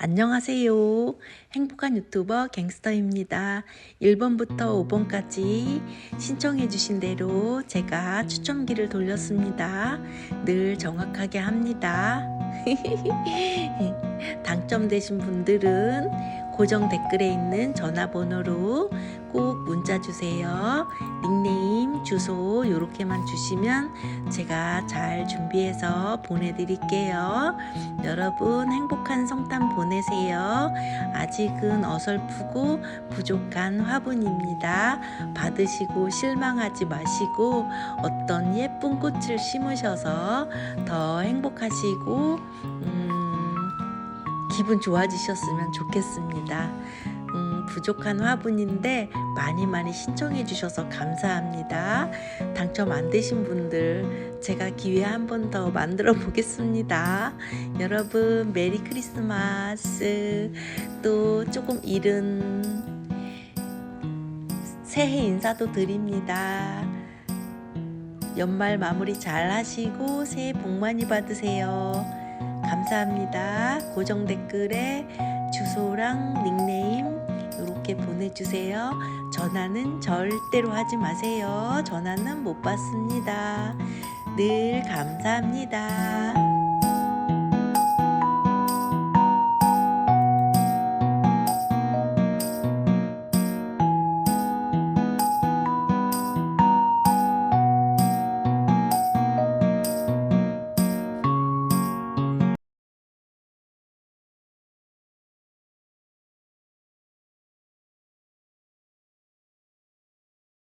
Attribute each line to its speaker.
Speaker 1: 안녕하세요. 행복한 유튜버 갱스터입니다. 1번부터 5번까지 신청해주신 대로 제가 추첨기를 돌렸습니다. 늘 정확하게 합니다. 당첨되신 분들은 고정 댓글에 있는 전화번호로 꼭 문자 주세요. 닉네임, 주소 이렇게만 주시면 제가 잘 준비해서 보내드릴게요. 여러분 행복한 성탄 보내세요. 아직은 어설프고 부족한 화분입니다. 받으시고 실망하지 마시고 어떤 예쁜 꽃을 심으셔서 더 행복하시고 음, 기분 좋아지셨으면 좋겠습니다. 음, 부족한 화분인데 많이 많이 신청해 주셔서 감사합니다. 당첨 안 되신 분들 제가 기회 한 번 더 만들어 보겠습니다. 여러분 메리 크리스마스 또 조금 이른 새해 인사도 드립니다. 연말 마무리 잘 하시고 새해 복 많이 받으세요. 감사합니다. 고정 댓글에 주소랑 닉네임 이렇게 보내주세요. 전화는 절대로 하지 마세요. 전화는 못 받습니다. 늘 감사합니다.